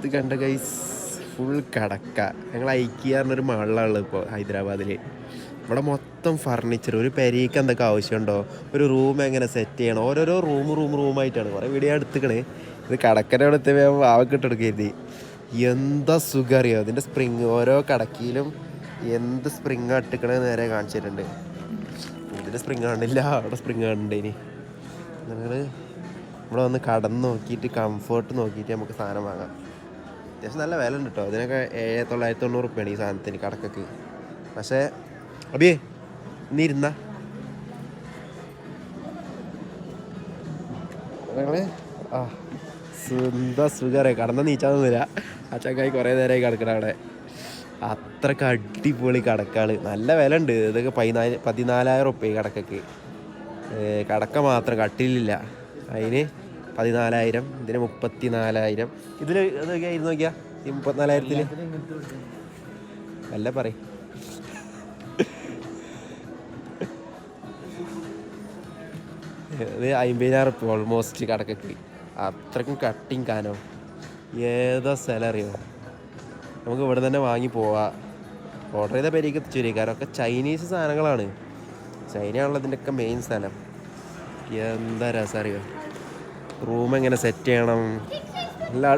ഇത് കണ്ട guys full കടക്ക. ഞങ്ങൾ ഐക്കിയ പറഞ്ഞൊരു മാളിലാണുള്ളത് ഇപ്പോൾ ഹൈദരാബാദിൽ ഇവിടെ മൊത്തം ഫർണിച്ചർ ഒരു പെരീക്ക് എന്തൊക്കെ ആവശ്യമുണ്ടോ ഒരു റൂം എങ്ങനെ സെറ്റ് ചെയ്യണം ഓരോരോ റൂം റൂം റൂമായിട്ടാണ് കുറേ വീഡിയോ എടുത്തുക്കണേ. ഇത് കടക്കര എടുത്ത് ആവക്കിട്ടെടുക്കരുത് എന്താ സുഖം അറിയോ? അതിന്റെ സ്പ്രിങ് ഓരോ കടക്കിയിലും എന്ത് സ്പ്രിങ് ഇട്ടിക്കണത് നേരെ കാണിച്ചിട്ടുണ്ട് ഇതിന്റെ സ്പ്രിങ് കാണില്ല അവിടെ സ്പ്രിങ് കാണുന്നുണ്ട് ഇനി. നിങ്ങൾ ഇവിടെ വന്ന് കടന്ന് നോക്കിയിട്ട് കംഫേർട്ട് നോക്കിയിട്ട് നമുക്ക് സാധനം വാങ്ങാം. അത്യാവശ്യം നല്ല വില ഉണ്ട് കേട്ടോ. അതിനൊക്കെ ഏഴ് തൊള്ളായിരത്തി തൊണ്ണൂറ് റുപ്യാണ് ഈ സാധനത്തിന് കടക്കൊക്കെ. പക്ഷേ അബിയേ നീ ഇരുന്ന. സുഖറേ കടന്ന നീച്ചാതൊന്നുമില്ല ആ ചങ്ങായി കുറേ നേരമായി കിടക്കണ അവിടെ. അത്രയ്ക്ക് അടിപൊളി കടക്കാണ്. നല്ല വില ഉണ്ട് ഇതൊക്കെ പതിനാല് പതിനാലായിരം റുപ്യ കടക്കൊക്കെ. കടക്ക മാത്രം കട്ടിലില്ല. അതിന് പതിനാലായിരം ഇതിന് മുപ്പത്തി നാലായിരം ഇതിൽ ഇത് നോക്കിയാ ഈ മുപ്പത്തിനാലായിരത്തിൽ അല്ല പറയും. ഇത് അമ്പതിനായിരം ഉപ്പ് ഓൾമോസ്റ്റ് കടക്കൊക്കെ അത്രക്കും കട്ടിങ് കാനോ. ഏതോ സാലറിയോ നമുക്ക് ഇവിടെ തന്നെ വാങ്ങി പോവാം. ഓർഡർ ചെയ്ത പേരേക്ക് എത്തിച്ചു കാരണം ഒക്കെ ചൈനീസ് സാധനങ്ങളാണ്. ചൈനയാണല്ലോ ഇതിന്റെയൊക്കെ മെയിൻ സ്ഥലം എന്താ രസം അറിയോ? റൂം എങ്ങനെ സെറ്റ് ചെയ്യണം? എല്ലാ